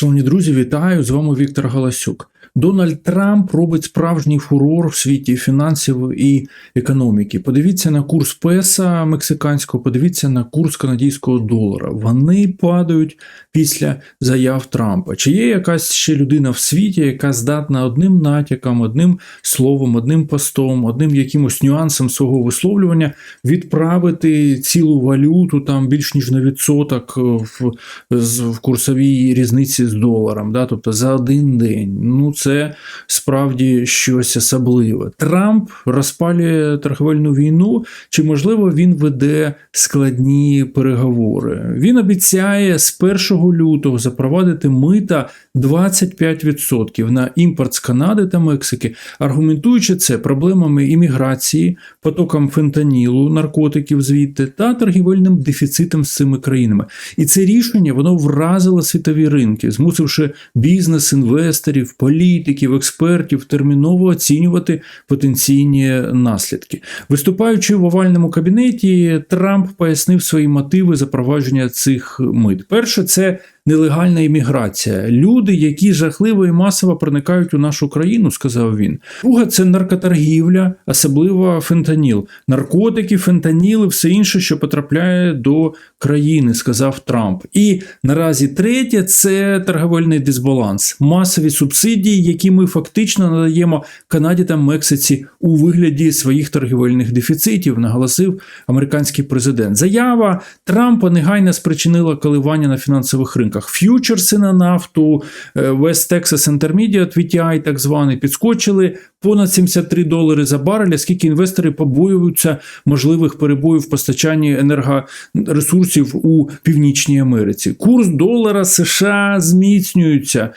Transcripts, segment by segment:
Шановні друзі, вітаю! З вами Віктор Галасюк. Дональд Трамп робить справжній фурор в світі фінансів і економіки. Подивіться на курс песа мексиканського, подивіться на курс канадського долара. Вони падають після заяв Трампа. Чи є якась ще людина в світі, яка здатна одним натяком, одним словом, одним постом, одним якимось нюансом свого висловлювання відправити цілу валюту там більш ніж на відсоток в, в курсовій різниці з доларом, да? тобто за один день. Ну, це справді щось особливе. Трамп розпалює торговельну війну, чи можливо він веде складні переговори? Він обіцяє з 1 лютого запровадити мита 25% на імпорт з Канади та Мексики, аргументуючи це проблемами імміграції, потоком фентанілу, наркотиків звідти та торгівельним дефіцитом з цими країнами. І це рішення воно вразило світові ринки, змусивши бізнес, інвесторів, політиків, експертів терміново оцінювати потенційні наслідки. Виступаючи в овальному кабінеті, Трамп пояснив свої мотиви запровадження цих мит. Перше, це нелегальна імміграція. Люди, які жахливо і масово проникають у нашу країну, сказав він. Друга це наркоторгівля, особливо фентаніл. Наркотики, фентаніли, все інше, що потрапляє до країни, сказав Трамп. І наразі третє це торговельний дисбаланс, масові субсидії, які ми фактично надаємо Канаді та Мексиці у вигляді своїх торгівельних дефіцитів, наголосив американський президент. Заява Трампа негайно спричинила коливання на фінансових ринках. Ф'ючерси на нафту, е, West Texas Intermediate, VTI так званий, підскочили понад 73 долари за барель, оскільки інвестори побоюються можливих перебоїв в постачанні енергоресурсів у Північній Америці. Курс долара США зміцнюється,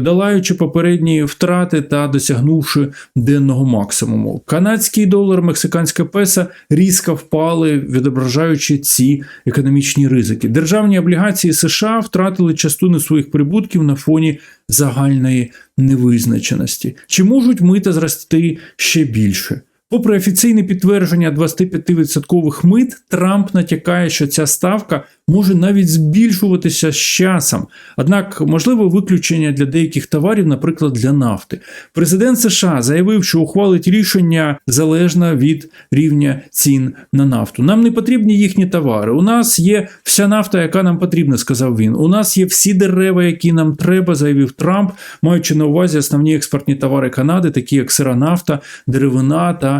долаючи попередні втрати та досягнувши денного максимуму. Канадський долар, мексиканська песа різко впали, відображаючи ці економічні ризики. Державні облігації США втратили частину своїх прибутків на фоні загальної невизначеності. Чи можуть мита зрости ще більше? Попри офіційне підтвердження 25% мит, Трамп натякає, що ця ставка може навіть збільшуватися з часом. Однак, можливо, виключення для деяких товарів, наприклад, для нафти. Президент США заявив, що ухвалить рішення залежно від рівня цін на нафту. Нам не потрібні їхні товари. У нас є вся нафта, яка нам потрібна, сказав він. У нас є всі дерева, які нам треба, заявив Трамп, маючи на увазі основні експортні товари Канади, такі як сира нафта, деревина та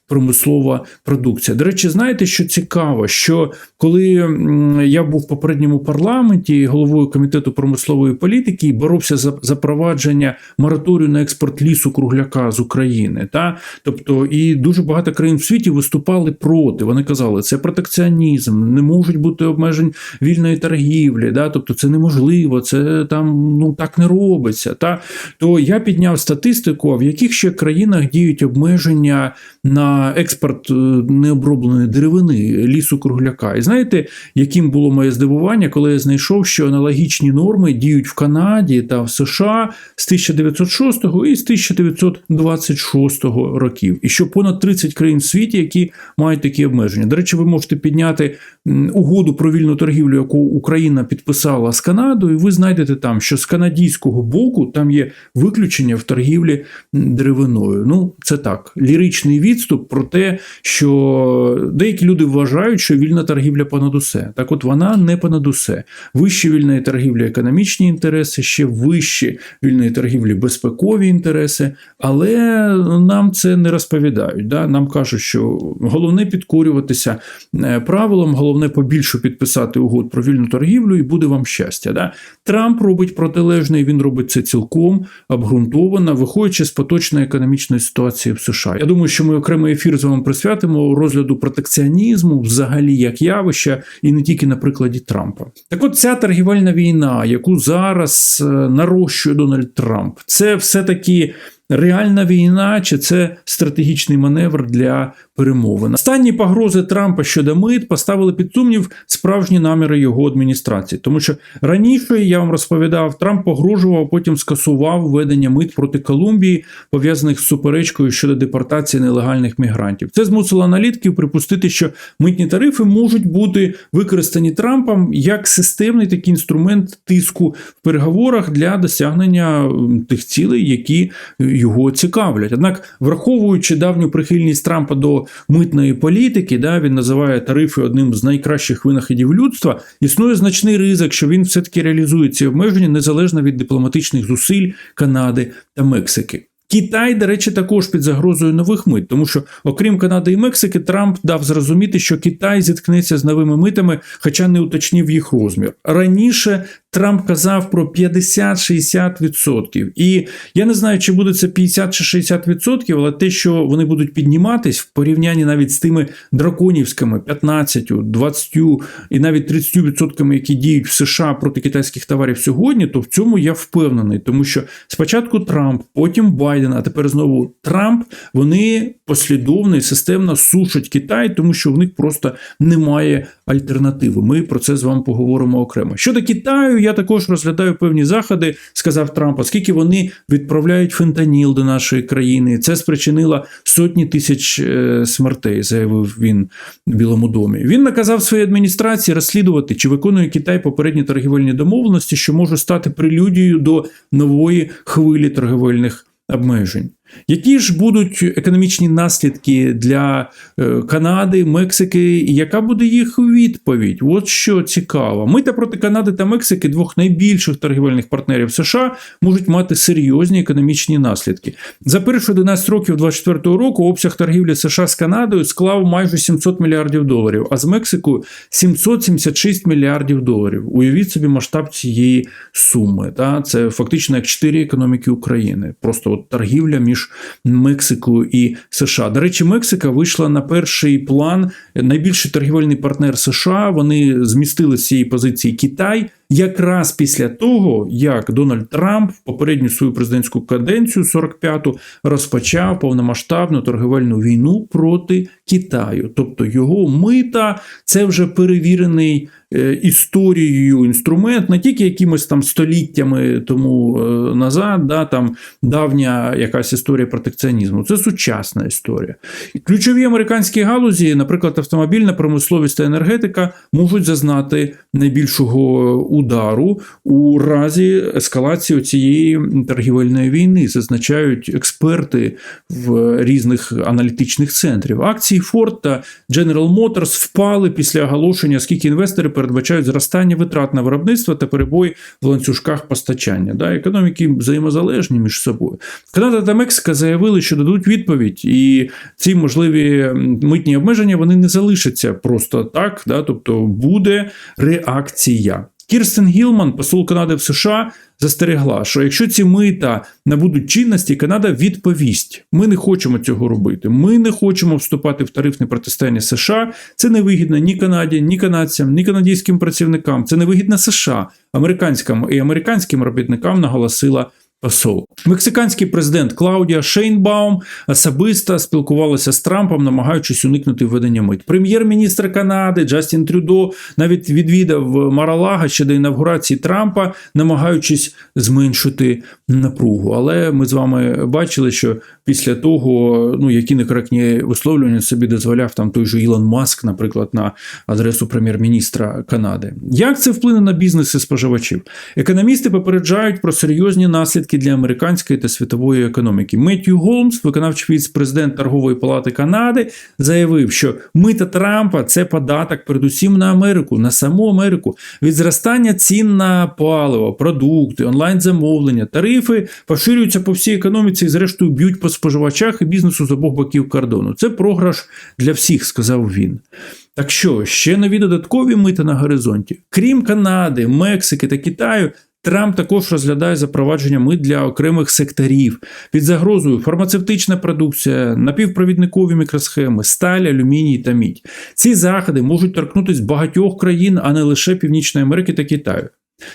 промислова продукція. До речі, знаєте, що цікаво, що коли я був в попередньому парламенті головою комітету промислової політики і боровся за запровадження мораторію на експорт лісу кругляка з України, та тобто і дуже багато країн в світі виступали проти. Вони казали, це протекціонізм, не можуть бути обмежень вільної торгівлі, да, тобто це неможливо, це там ну так не робиться. Та то я підняв статистику, в яких ще країнах діють обмеження на експорт е, необробленої деревини лісу кругляка. І знаєте, яким було моє здивування, коли я знайшов, що аналогічні норми діють в Канаді та в США з 1906 і з 1926 років, і що понад 30 країн в світі, які мають такі обмеження. До речі, ви можете підняти угоду про вільну торгівлю, яку Україна підписала з Канадою, і ви знайдете там, що з канадійського боку там є виключення в торгівлі деревиною. Ну, це так, ліричний відступ про те, що деякі люди вважають, що вільна торгівля понад усе. Так от вона не понад усе. Вище вільної торгівлі економічні інтереси, ще вищі вільної торгівлі безпекові інтереси, але нам це не розповідають. Да? Нам кажуть, що головне підкорюватися е, правилам, головне побільше підписати угод про вільну торгівлю, і буде вам щастя. Да? Трамп робить протилежне, і він робить це цілком обґрунтовано, виходячи з поточної економічної ситуації в США. Я думаю, що ми окремий ефір з вами присвятимо розгляду протекціонізму, взагалі як явища, і не тільки на прикладі Трампа. Так от ця торгівельна війна, яку зараз е, нарощує Дональд Трамп, це все таки реальна війна, чи це стратегічний маневр для перемовин. Останні погрози Трампа щодо мит поставили під сумнів справжні наміри його адміністрації, тому що раніше я вам розповідав, Трамп погрожував, потім скасував введення мит проти Колумбії, пов'язаних з суперечкою щодо депортації нелегальних мігрантів. Це змусило аналітиків припустити, що митні тарифи можуть бути використані Трампом як системний такий інструмент тиску в переговорах для досягнення тих цілей, які його цікавлять. Однак, враховуючи давню прихильність Трампа до митної політики, да, він називає тарифи одним з найкращих винаходів людства. Існує значний ризик, що він все-таки реалізує ці обмеження незалежно від дипломатичних зусиль Канади та Мексики. Китай, до речі, також під загрозою нових мит, тому що, окрім Канади і Мексики, Трамп дав зрозуміти, що Китай зіткнеться з новими митами, хоча не уточнив їх розмір. Раніше Трамп казав про 50-60%. І я не знаю, чи буде це 50 чи 60%, але те, що вони будуть підніматись в порівнянні навіть з тими драконівськими 15, 20 і навіть 30%, які діють в США проти китайських товарів сьогодні, то в цьому я впевнений, тому що спочатку Трамп, потім Байден, а тепер знову Трамп. Вони послідовно і системно сушать Китай, тому що в них просто немає альтернативи. Ми про це з вами поговоримо окремо. Щодо Китаю, я також розглядаю певні заходи, сказав Трамп, оскільки вони відправляють фентаніл до нашої країни. Це спричинило сотні тисяч е, смертей, заявив він в Білому домі. Він наказав своїй адміністрації розслідувати, чи виконує Китай попередні торгівельні домовленості, що може стати прелюдією до нової хвилі торгівельних обмежень. Які ж будуть економічні наслідки для е, Канади, Мексики, і яка буде їх відповідь? От що цікаво. Мита проти Канади та Мексики, двох найбільших торгівельних партнерів США, можуть мати серйозні економічні наслідки. За перші 11 років 2024 року обсяг торгівлі США з Канадою склав майже 700 мільярдів доларів, а з Мексикою 776 мільярдів доларів. Уявіть собі масштаб цієї суми. Та? Це фактично як чотири економіки України. Просто от торгівля між Мексикою і США. До речі, Мексика вийшла на перший план. Найбільший торгівельний партнер США. Вони змістили з цієї позиції Китай. Якраз після того, як Дональд Трамп в попередню свою президентську каденцію 45-ту розпочав повномасштабну торгівельну війну проти Китаю, тобто його мита це вже перевірений е, історією інструмент, не тільки якимось там століттями тому е, назад, да, там давня якась історія протекціонізму. Це сучасна історія. Ключові американські галузі, наприклад, автомобільна промисловість та енергетика, можуть зазнати найбільшого удару у разі ескалації цієї торгівельної війни, зазначають експерти в різних аналітичних центрів. Акції Ford та General Motors впали після оголошення, оскільки інвестори передбачають зростання витрат на виробництво та перебої в ланцюжках постачання. Да, Економіки взаємозалежні між собою. Канада та Мексика заявили, що дадуть відповідь, і ці можливі митні обмеження вони не залишаться просто так, да, тобто буде реакція. Кірстен Гілман, посол Канади в США, застерегла, що якщо ці мита набудуть чинності, Канада відповість: ми не хочемо цього робити. Ми не хочемо вступати в тарифне протистояння США. Це не вигідно ні Канаді, ні канадцям, ні канадським працівникам. Це не вигідно США, американським і американським робітникам наголосила. Посол мексиканський президент Клаудія Шейнбаум особисто спілкувалася з Трампом, намагаючись уникнути введення мит. Прем'єр-міністр Канади Джастін Трюдо навіть відвідав Маралага ще до інавгурації Трампа, намагаючись зменшити напругу. Але ми з вами бачили, що після того, ну які некоректні висловлювання собі дозволяв там той же Ілон Маск, наприклад, на адресу прем'єр-міністра Канади. Як це вплине на бізнес і споживачів? Економісти попереджають про серйозні наслідки для американської та світової економіки. Меттью Голмс, виконавчий віце-президент торгової палати Канади, заявив, що мита Трампа це податок, передусім на Америку, на саму Америку. Від зростання цін на паливо, продукти, онлайн-замовлення, тарифи поширюються по всій економіці і, зрештою, б'ють по споживачах і бізнесу з обох боків кордону. Це програш для всіх, сказав він. Так що ще нові додаткові мити на горизонті, крім Канади, Мексики та Китаю. Трамп також розглядає запровадження мит для окремих секторів під загрозою фармацевтична продукція, напівпровідникові мікросхеми, сталь, алюміній та мідь. Ці заходи можуть торкнутися багатьох країн, а не лише Північної Америки та Китаю.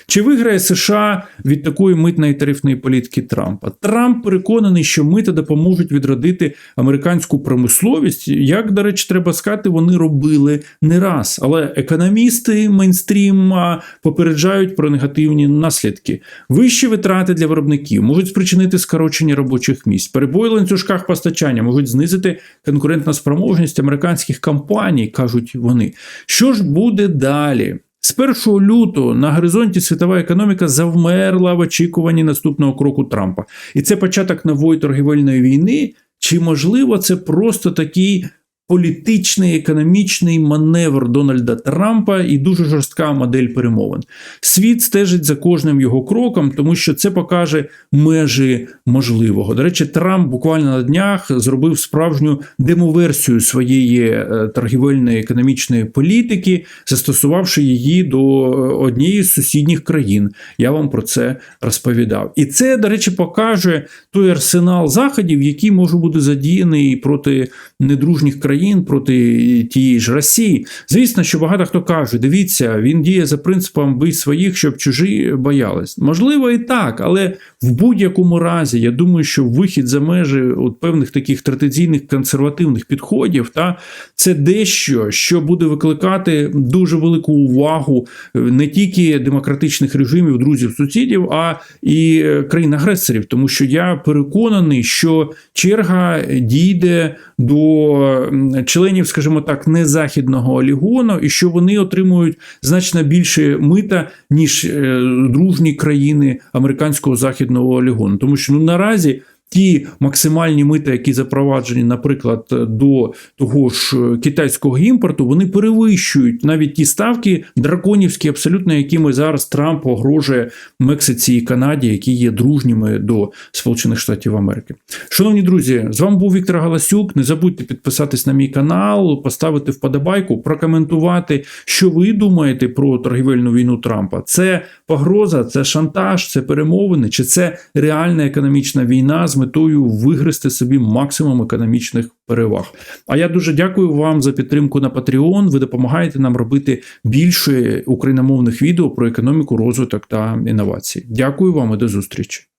Чи виграє США від такої митної тарифної політики Трампа? Трамп переконаний, що мита допоможуть відродити американську промисловість. Як, до речі, треба сказати, вони робили не раз. Але економісти мейнстріма попереджають про негативні наслідки. Вищі витрати для виробників можуть спричинити скорочення робочих місць. Перебої ланцюжках постачання можуть знизити конкурентну спроможність американських компаній, кажуть вони. Що ж буде далі? З 1 лютого на горизонті світова економіка завмерла в очікуванні наступного кроку Трампа. І це початок нової торгівельної війни. Чи можливо це просто такий політичний економічний маневр Дональда Трампа і дуже жорстка модель перемовин? Світ стежить за кожним його кроком, тому що це покаже межі можливого. До речі, Трамп буквально на днях зробив справжню демоверсію своєї е, торгівельної економічної політики, застосувавши її до е, однієї з сусідніх країн. Я вам про це розповідав. І це, до речі, покаже той арсенал заходів, який може бути задіяний проти недружніх країн, проти тієї ж Росії. Звісно, що багато хто каже: дивіться, він діє за принципом бий своїх, щоб чужі боялись. Можливо, і так, але в будь-якому разі я думаю, що вихід за межі от певних таких традиційних консервативних підходів, та це дещо, що буде викликати дуже велику увагу е, не тільки демократичних режимів, друзів, сусідів, а і е, країн-агресорів, тому що я переконаний, що черга дійде до членів, скажімо так, незахідного олігону, і що вони отримують значно більше мита, ніж е, дружні країни американського західного олігону. Тому що ну наразі. Ті максимальні мита, які запроваджені, наприклад, до того ж е, китайського імпорту, вони перевищують навіть ті ставки драконівські, абсолютно якими зараз Трамп погрожує Мексиці і Канаді, які є дружніми до Сполучених Штатів Америки. Шановні друзі, з вами був Віктор Галасюк. Не забудьте підписатись на мій канал, поставити вподобайку, прокоментувати, що ви думаєте про торгівельну війну Трампа. Це погроза, це шантаж, це перемовини, чи це реальна економічна війна метою вигризти собі максимум економічних переваг. А я дуже дякую вам за підтримку на Patreon. Ви допомагаєте нам робити більше україномовних відео про економіку, розвиток та інновації. Дякую вам і до зустрічі.